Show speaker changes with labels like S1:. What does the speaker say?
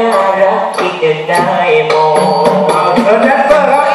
S1: น่า
S2: รั
S1: ก
S2: ที่
S1: จะได้มอง
S3: เอาเชิญดนรับ